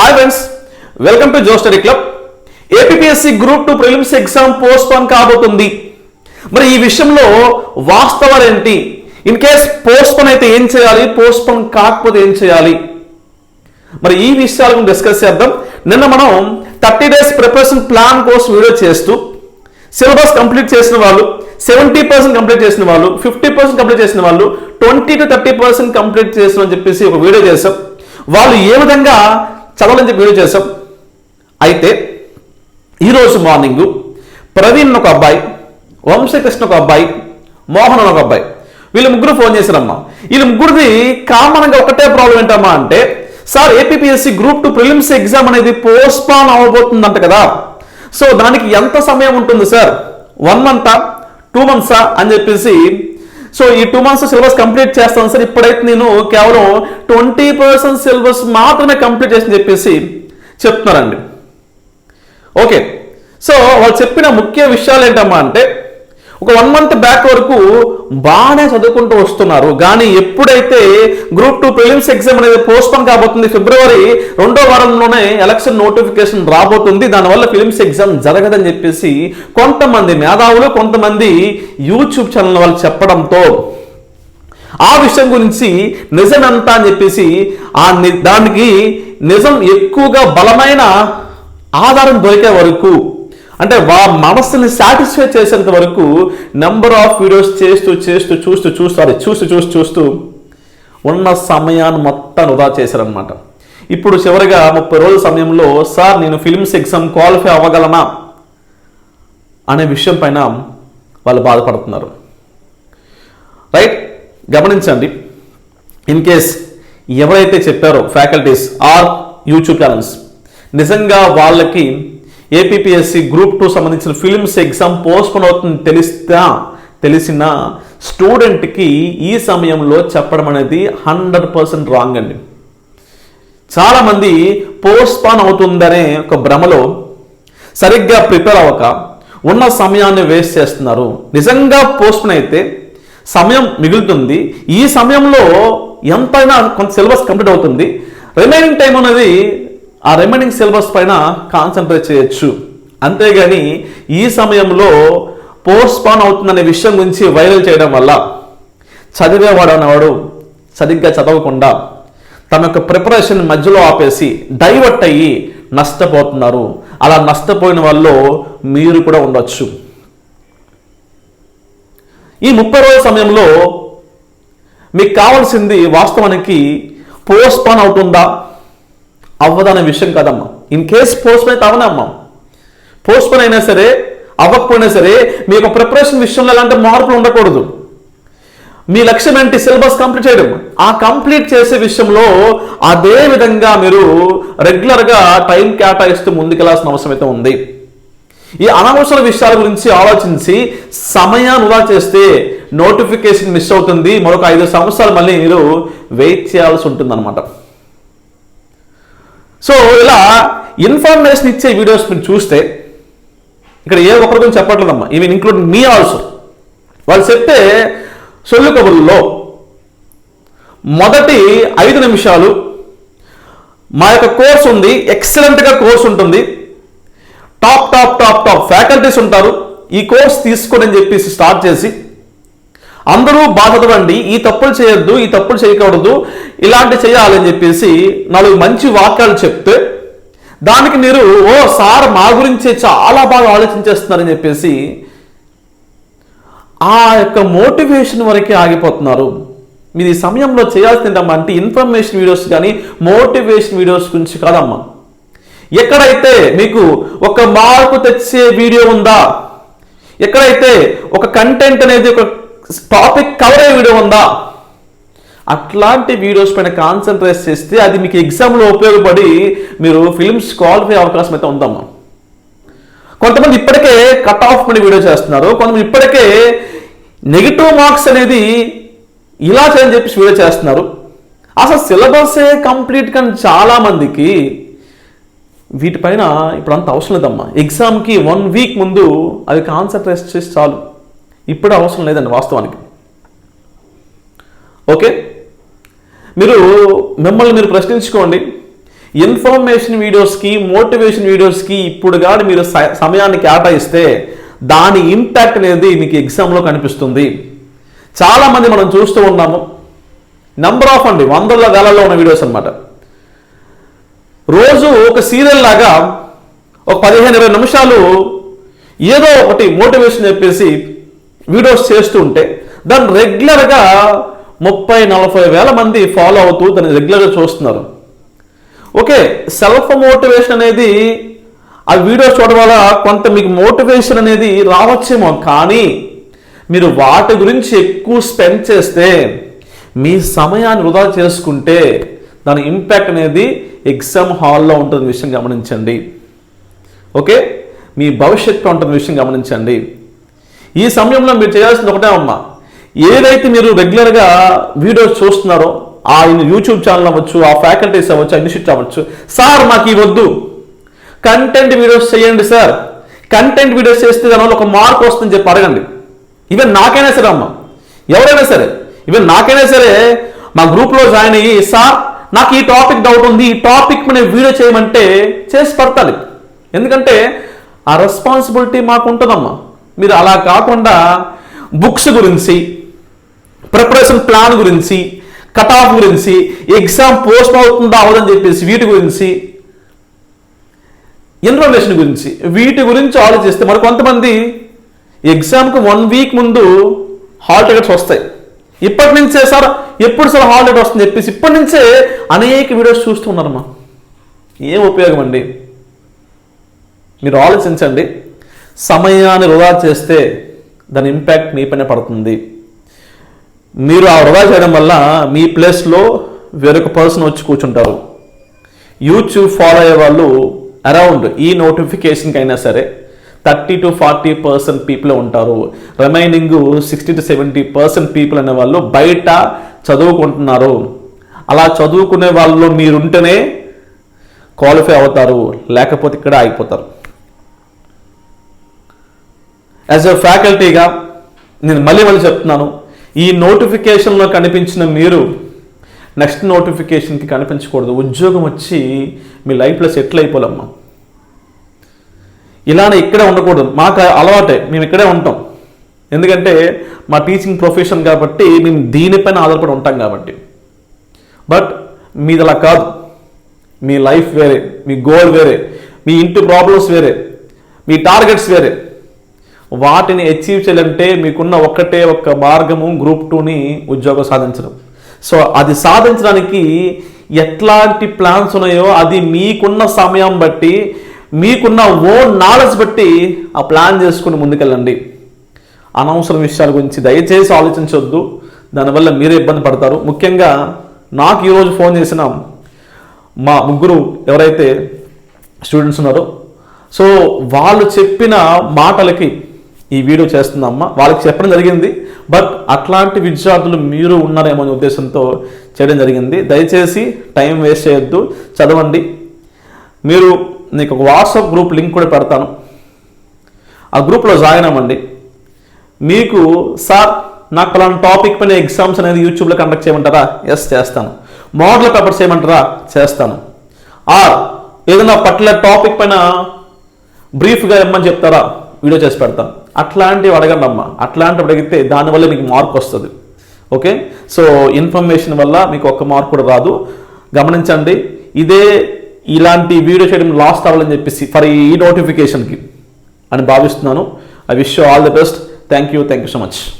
Hi friends welcome to జోస్టరీ club APSC group two prelims exam postpone కాబోతుంది. మరి ఈ విషయంలో వాస్తవాలు ఏంటి? ఇన్ కేస్ పోస్ట్ పోన్ అయితే ఏం చేయాలి? పోస్ట్ పోన్ కాకపోతే ఏం చేయాలి? మరి ఈ విషయాల గురించి డిస్కస్ చేద్దాం. నిన్న మనం థర్టీ డేస్ ప్రిపరేషన్ ప్లాన్ కోసం వీడియో చేస్తూ సిలబస్ కంప్లీట్ చేసిన వాళ్ళు సెవెంటీ పర్సెంట్ కంప్లీట్ చేసిన వాళ్ళు ఫిఫ్టీ పర్సెంట్ కంప్లీట్ చేసిన వాళ్ళు twenty to thirty percent complete చేసిన అని చెప్పేసి ఒక వీడియో చేసాం వాళ్ళు ఏ విధంగా చదవాలని చెప్పి వీడియో చేసాం అయితే ఈరోజు మార్నింగ్ ప్రవీణ్ ఒక అబ్బాయి వంశకృష్ణ ఒక అబ్బాయి మోహన్ అని ఒక అబ్బాయి. వీళ్ళు ముగ్గురు ఫోన్ చేశారమ్మా. వీళ్ళ ముగ్గురిది కామన్గా ఒకటే ప్రాబ్లం ఏంటమ్మా అంటే sir APSC group two prelims exam అనేది పోస్ట్పాన్ అవ్వబోతుందంట కదా. సో దానికి ఎంత సమయం ఉంటుంది సార్? వన్ మంతా టూ మంత్సా అని చెప్పేసి సో ఈ టూ మంత్స్ సిలబస్ కంప్లీట్ చేస్తాను సార్ ఇప్పుడైతే నేను కేవలం ట్వంటీ పర్సెంట్ సిలబస్ మాత్రమే కంప్లీట్ చేసి చెప్పేసి చెప్తున్నారండి. ఓకే సో వాళ్ళు చెప్పిన ముఖ్య విషయాలు ఏంటమ్మా అంటే ఒక వన్ మంత్ బ్యాక్ వరకు బాగానే చదువుకుంటూ వస్తున్నారు. కానీ ఎప్పుడైతే గ్రూప్ టూ ప్రిలిమ్స్ ఎగ్జామ్ అనేది పోస్ట్పోన్ కాబోతుంది ఫిబ్రవరి రెండో వారంలోనే ఎలక్షన్ నోటిఫికేషన్ రాబోతుంది. దానివల్ల ఫిలిమ్స్ ఎగ్జామ్ జరగదని చెప్పేసి కొంతమంది మేధావులు కొంతమంది యూట్యూబ్ ఛానల్ వాళ్ళు చెప్పడంతో ఆ విషయం గురించి నిజం అని చెప్పేసి ఆ ని- దానికి నిజం ఎక్కువగా బలమైన ఆధారం దొరికే వరకు అంటే వా మనస్సుని సాటిస్ఫై చేసేంత వరకు నెంబర్ ఆఫ్ వీడియోస్ చేస్తూ చేస్తూ చూస్తూ చూస్తూ అది చూస్తూ చూస్తూ చూస్తూ ఉన్న సమయాన్ని మొత్తం వృధా చేశారనమాట ఇప్పుడు చివరిగా ముప్పై రోజుల సమయంలో సార్ నేను ఫిల్మ్స్ ఎగ్జామ్ క్వాలిఫై అవ్వగలనా? అనే విషయం పైన వాళ్ళు బాధపడుతున్నారు. రైట్? గమనించండి. ఇన్ కేస్ ఎవరైతే చెప్పారో ఫ్యాకల్టీస్ ఆర్ యూట్యూబ్ ఛానల్స్ నిజంగా వాళ్ళకి ఏపీఎస్సి గ్రూప్ టూ సంబంధించిన ఫిల్మ్స్ ఎగ్జామ్ పోస్ట్పోన్ అవుతుంది తెలిస్తా తెలిసిన స్టూడెంట్కి ఈ సమయంలో చెప్పడం అనేది హండ్రెడ్ పర్సెంట్ రాంగ్ అండి. చాలామంది పోస్ట్పోన్ అవుతుందనే ఒక భ్రమలో సరిగ్గా ప్రిపేర్ అవ్వక ఉన్న సమయాన్ని వేస్ట్ చేస్తున్నారు. నిజంగా పోస్ట్పోన్ అయితే సమయం మిగులుతుంది. ఈ సమయంలో ఎంతైనా కొంత సిలబస్ కంప్లీట్ అవుతుంది. రిమైనింగ్ టైం అనేది ఆ రిమైనింగ్ సిలబస్ పైన కాన్సన్ట్రేట్ చేయొచ్చు. అంతేగాని ఈ సమయంలో పోస్ట్పోన్ అవుతుందనే విషయం గురించి వైరల్ చేయడం వల్ల చదివేవాడు అనేవాడు సరిగ్గా చదవకుండా తమ యొక్క ప్రిపరేషన్ మధ్యలో ఆపేసి డైవర్ట్ అయ్యి నష్టపోతున్నారు. అలా నష్టపోయిన వాళ్ళు మీరు కూడా ఉండొచ్చు. ఈ ముప్పై రోజుల సమయంలో మీకు కావాల్సింది వాస్తవానికి పోస్ట్పోన్ అవుతుందా? అవ్వదనే విషయం కాదమ్మా. ఇన్ కేస్ పోస్ట్పోన్ అయితే అవనమ్మా పోస్ట్పోన్ అయినా సరే అవ్వకపోయినా సరే మీ యొక్క ప్రిపరేషన్ విషయంలో ఎలాంటి మార్పులు ఉండకూడదు. మీ లక్ష్యం ఏంటి? సిలబస్ కంప్లీట్ చేయడం. ఆ కంప్లీట్ చేసే విషయంలో అదే విధంగా మీరు రెగ్యులర్గా టైం కేటాయిస్తూ ముందుకెళ్ళాల్సిన అవసరం అయితే ఉంది. ఈ అనవసర విషయాల గురించి ఆలోచించి సమయాన్ని వృధా చేస్తే నోటిఫికేషన్ మిస్ అవుతుంది. మరొక ఐదు సంవత్సరాలు మళ్ళీ మీరు వెయిట్ చేయాల్సి ఉంటుంది అనమాట సో ఇలా ఇన్ఫర్మేషన్ ఇచ్చే వీడియోస్ మీరు చూస్తే ఇక్కడ ఏ ఒక్కరి గురించి చెప్పట్లేదమ్మా. ఈవెన్ ఇంక్లూడ్ మీ ఆల్సో వాళ్ళు చెప్తే సొల్లు కబుర్లో మొదటి ఐదు నిమిషాలు మా యొక్క కోర్స్ ఉంది ఎక్సలెంట్గా కోర్స్ ఉంటుంది. Top top top top faculties ఉంటారు. ఈ కోర్స్ తీసుకోనని చెప్పేసి స్టార్ట్ చేసి అందరూ బాధపడండి ఈ తప్పులు చేయొద్దు ఈ తప్పులు చేయకూడదు ఇలాంటి చేయాలని చెప్పేసి నాలుగు మంచి వాక్యాలు చెప్తే దానికి మీరు ఓ సార్ మా గురించే చాలా బాగా ఆలోచించేస్తున్నారని చెప్పేసి ఆ యొక్క మోటివేషన్ వరకే ఆగిపోతున్నారు. మీరు ఈ సమయంలో చేయాల్సిందమ్మా అంటే ఇన్ఫర్మేషన్ వీడియోస్ కానీ మోటివేషన్ వీడియోస్ గురించి కాదమ్మా. ఎక్కడైతే మీకు ఒక మార్పు తెచ్చే వీడియో ఉందా ఎక్కడైతే ఒక కంటెంట్ అనేది ఒక టాపిక్ కవర్ అయ్యే వీడియో ఉందా? అట్లాంటి వీడియోస్ పైన కాన్సన్ట్రేట్ చేస్తే అది మీకు ఎగ్జామ్లో ఉపయోగపడి మీరు ఫిల్మ్స్ క్వాలిఫై అవకాశం అయితే ఉందమ్మా. కొంతమంది ఇప్పటికే కట్ ఆఫ్ పడి వీడియో చేస్తున్నారు. కొంతమంది ఇప్పటికే నెగిటివ్ మార్క్స్ అనేది ఇలా చేయని చెప్పి వీడియో చేస్తున్నారు. అసలు సిలబసే కంప్లీట్ కానీ చాలా మందికి వీటిపైన ఇప్పుడు అంత అవసరం లేదమ్మా. ఎగ్జామ్కి వన్ వీక్ ముందు అది కాన్సన్ట్రేట్ చేసి చాలు. ఇప్పుడు అవసరం లేదండి వాస్తవానికి. ఓకే? మీరు మిమ్మల్ని మీరు ప్రశ్నించుకోండి. ఇన్ఫర్మేషన్ వీడియోస్కి మోటివేషన్ వీడియోస్కి ఇప్పుడు కానీ మీరు స- సమయాన్ని కేటాయిస్తే దాని ఇంపాక్ట్ అనేది మీకు ఎగ్జామ్లో కనిపిస్తుంది. చాలామంది మనం చూస్తూ ఉన్నాము. నెంబర్ ఆఫ్ అండి వందల వేలలో ఉన్న వీడియోస్ అన్నమాట. రోజు ఒక సీరియల్ లాగా ఒక పదిహేను ఇరవై నిమిషాలు ఏదో ఒకటి మోటివేషన్ చెప్పేసి వీడియోస్ చేస్తూ ఉంటే దాన్ని రెగ్యులర్గా ముప్పై నలభై వేల మంది ఫాలో అవుతూ దాన్ని రెగ్యులర్గా చూస్తున్నారు. ఓకే సెల్ఫ్ మోటివేషన్ అనేది ఆ వీడియోస్ చూడడం వల్ల కొంత మీకు మోటివేషన్ అనేది రావచ్చేమో కానీ మీరు వాటి గురించి ఎక్కువ స్పెండ్ చేస్తే మీ సమయాన్ని వృధా చేసుకుంటే దాని ఇంపాక్ట్ అనేది ఎగ్జామ్ హాల్లో ఉంటుంది విషయం గమనించండి. ఓకే మీ భవిష్యత్తు ఉంటుంది విషయం గమనించండి. ఈ సమయంలో మీరు చేయాల్సింది ఒకటే అమ్మా. ఏదైతే మీరు రెగ్యులర్గా వీడియోస్ చూస్తున్నారో ఆ యూట్యూబ్ ఛానల్ అవ్వచ్చు ఆ ఫ్యాకల్టీస్ అవ్వచ్చు ఇన్స్టిట్యూట్ అవ్వచ్చు సార్ మాకు ఈ వద్దు. కంటెంట్ వీడియోస్ చేయండి సార్. కంటెంట్ వీడియోస్ చేస్తే దానివల్ల ఒక మార్క్ వస్తుందని చెప్పి అడగండి. ఈవెన్ నాకైనా సరే అమ్మ. ఎవరైనా సరే ఈవెన్ నాకైనా సరే మా గ్రూప్లో జాయిన్ అయ్యి సార్ నాకు ఈ టాపిక్ డౌట్ ఉంది ఈ టాపిక్ మీద వీడియో చేయమంటే చేసి పడతాలి ఎందుకంటే ఆ రెస్పాన్సిబిలిటీ మాకు ఉంటుందమ్మా. మీరు అలా కాకుండా బుక్స్ గురించి ప్రిపరేషన్ ప్లాన్ గురించి కట్ ఆఫ్ గురించి ఎగ్జామ్ పోస్ట్ అవుతుందా అవదని చెప్పేసి వీటి గురించి ఇన్ఫర్మేషన్ గురించి వీటి గురించి ఆలోచిస్తే మరి కొంతమంది ఎగ్జామ్కి వన్ వీక్ ముందు హాల్ టికెట్స్ వస్తాయి. ఇప్పటి నుంచే సార్ ఎప్పుడు సార్ హాల్ టికెట్ వస్తుంది చెప్పేసి ఇప్పటి నుంచే అనేక వీడియోస్ చూస్తున్నారమ్మా ఏం ఉపయోగం అండి? మీరు ఆలోచించండి. సమయాన్ని వృధా చేస్తే దాని ఇంపాక్ట్ మీ పైన పడుతుంది. మీరు ఆ వృధా చేయడం వల్ల మీ ప్లేస్లో వేరొక పర్సన్ వచ్చి కూర్చుంటారు. యూట్యూబ్ ఫాలో అయ్యే వాళ్ళు అరౌండ్ ఈ నోటిఫికేషన్కి అయినా సరే thirty to forty percent people ఉంటారు. Remaining sixty to seventy percent people అనే వాళ్ళు బయట చదువుకుంటున్నారు. అలా చదువుకునే వాళ్ళు మీరుంటేనే క్వాలిఫై అవుతారు. లేకపోతే ఇక్కడ ఆగిపోతారు. యాజ్ ఎ ఫ్యాకల్టీగా నేను మళ్ళీ మళ్ళీ చెప్తున్నాను ఈ నోటిఫికేషన్లో కనిపించిన మీరు నెక్స్ట్ నోటిఫికేషన్కి కనిపించకూడదు. ఉద్యోగం వచ్చి మీ లైఫ్లో సెటిల్ అయిపోలమ్మా ఇలానే ఇక్కడే ఉండకూడదు. మాకు అలవాటే మేము ఇక్కడే ఉంటాం. ఎందుకంటే మా టీచింగ్ ప్రొఫెషన్ కాబట్టి మేము దీనిపైన ఆధారపడి ఉంటాం కాబట్టి. బట్ మీది అలా కాదు. మీ లైఫ్ వేరే మీ గోల్ వేరే మీ ఇంటి ప్రాబ్లమ్స్ వేరే మీ టార్గెట్స్ వేరే. వాటిని అచీవ్ చేయాలంటే మీకున్న ఒక్కటే ఒక్క మార్గము గ్రూప్ టూని ఉద్యోగం సాధించడం. సో అది సాధించడానికి ఎట్లాంటి ప్లాన్స్ ఉన్నాయో అది మీకున్న సమయం బట్టి మీకున్న ఓన్ నాలెడ్జ్ బట్టి ఆ ప్లాన్ చేసుకుని ముందుకెళ్ళండి. అనవసర విషయాల గురించి దయచేసి ఆలోచించవద్దు దానివల్ల మీరే ఇబ్బంది పడతారు. ముఖ్యంగా నాకు ఈరోజు ఫోన్ చేసిన మా ముగ్గురు ఎవరైతే స్టూడెంట్స్ ఉన్నారో సో వాళ్ళు చెప్పిన మాటలకి ఈ వీడియో చేస్తుందమ్మా. వాళ్ళకి చెప్పడం జరిగింది. బట్ అట్లాంటి విద్యార్థులు మీరు ఉన్నారేమో అనే ఉద్దేశంతో చేయడం జరిగింది. దయచేసి టైం వేస్ట్ చేయొద్దు. చదవండి. మీరు నీకు ఒక వాట్సాప్ గ్రూప్ లింక్ కూడా పెడతాను. ఆ గ్రూప్లో జాయిన్ అవ్వండి. మీకు సార్ నాకు అలాంటి టాపిక్ పైన ఎగ్జామ్స్ అనేది యూట్యూబ్లో కండక్ట్ చేయమంటారా? ఎస్ చేస్తాను. మోడల్ పేపర్ చేయమంటారా? చేస్తాను. ఆర్ ఏదైనా పర్టికులర్ టాపిక్ పైన బ్రీఫ్గా ఇమ్మని చెప్తారా? వీడియో చేసి పెడతాను. అట్లాంటివి అడగండమ్మా. అట్లాంటివి అడిగితే దానివల్ల మీకు మార్క్ వస్తుంది. ఓకే? సో ఇన్ఫర్మేషన్ వల్ల మీకు ఒక్క మార్క్ కూడా రాదు. గమనించండి ఇదే ఇలాంటి వీడియో చేయడం లాస్ట్ అవ్వాలని చెప్పేసి ఫర్ ఈ నోటిఫికేషన్కి అని భావిస్తున్నాను. I wish all the best. Thank you. Thank you so much.